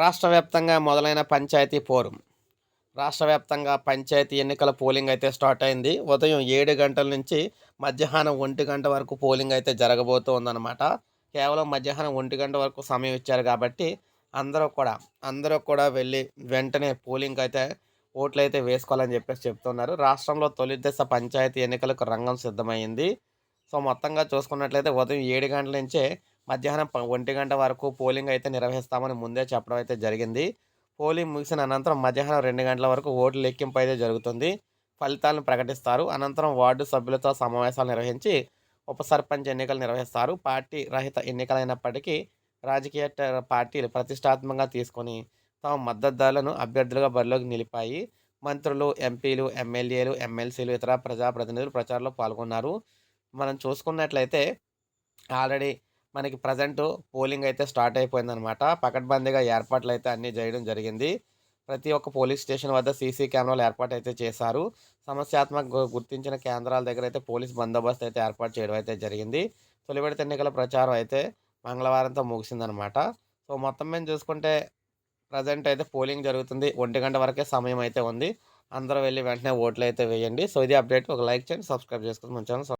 రాష్ట్ర వ్యాప్తంగా మొదలైన పంచాయతీ పోరు రాష్ట్ర వ్యాప్తంగా పంచాయతీ ఎన్నికల పోలింగ్ అయితే స్టార్ట్ అయింది. ఉదయం ఏడు గంటల నుంచి మధ్యాహ్నం ఒంటి గంట వరకు పోలింగ్ అయితే జరగబోతోందనమాట కేవలం మధ్యాహ్నం ఒంటి గంట వరకు సమయం ఇచ్చారు కాబట్టి అందరూ కూడా అందరూ కూడా వెళ్ళి వెంటనే పోలింగ్ అయితే ఓట్లు అయితే వేసుకోవాలని చెప్పేసి చెప్తున్నారు. రాష్ట్రంలో తొలి దశ పంచాయతీ ఎన్నికలకు రంగం సిద్ధమైంది. సో మొత్తంగా చూసుకున్నట్లయితే ఉదయం ఏడు గంటల నుంచే మధ్యాహ్నం ప- ఒంటి గంట వరకు పోలింగ్ అయితే నిర్వహిస్తామని ముందే చెప్పడం అయితే జరిగింది. పోలింగ్ ముగిసిన అనంతరం మధ్యాహ్నం రెండు గంటల వరకు ఓటు లెక్కింపు అయితే జరుగుతుంది. ఫలితాలను ప్రకటిస్తారు. అనంతరం వార్డు సభ్యులతో సమావేశాలు నిర్వహించి ఉప సర్పంచ్ ఎన్నికలు నిర్వహిస్తారు. పార్టీ రహిత ఎన్నికలైనప్పటికీ రాజకీయ పార్టీలు ప్రతిష్టాత్మకంగా తీసుకొని తమ మద్దతుదారులను అభ్యర్థులుగా బరిలోకి నిలిపాయి. మంత్రులు ఎంపీలు ఎమ్మెల్యేలు ఎమ్మెల్సీలు ఇతర ప్రజాప్రతినిధులు ప్రచారంలో పాల్గొన్నారు. మనం చూసుకున్నట్లయితే ఆల్రెడీ మనకి ప్రజెంట్ పోలింగ్ అయితే స్టార్ట్ అయిపోయిందనమాట పకడ్బందీగా ఏర్పాట్లు అయితే అన్నీ చేయడం జరిగింది. ప్రతి ఒక్క పోలీస్ స్టేషన్ వద్ద సీసీ కెమెరాలు ఏర్పాటు అయితే చేశారు. సమస్యాత్మక గుర్తించిన కేంద్రాల దగ్గర అయితే పోలీస్ బందోబస్తు అయితే ఏర్పాటు చేయడం అయితే జరిగింది. తొలి విడత ఎన్నికల ప్రచారం అయితే మంగళవారంతో ముగిసిందనమాట సో మొత్తం మేము చూసుకుంటే ప్రజెంట్ అయితే పోలింగ్ జరుగుతుంది. ఒంటి గంట వరకే సమయం అయితే ఉంది. అందరూ వెళ్ళి వెంటనే ఓట్లు అయితే వేయండి. సో ఇది అప్డేట్. ఒక లైక్ చేయండి. సబ్స్క్రైబ్ చేసుకుని మంచి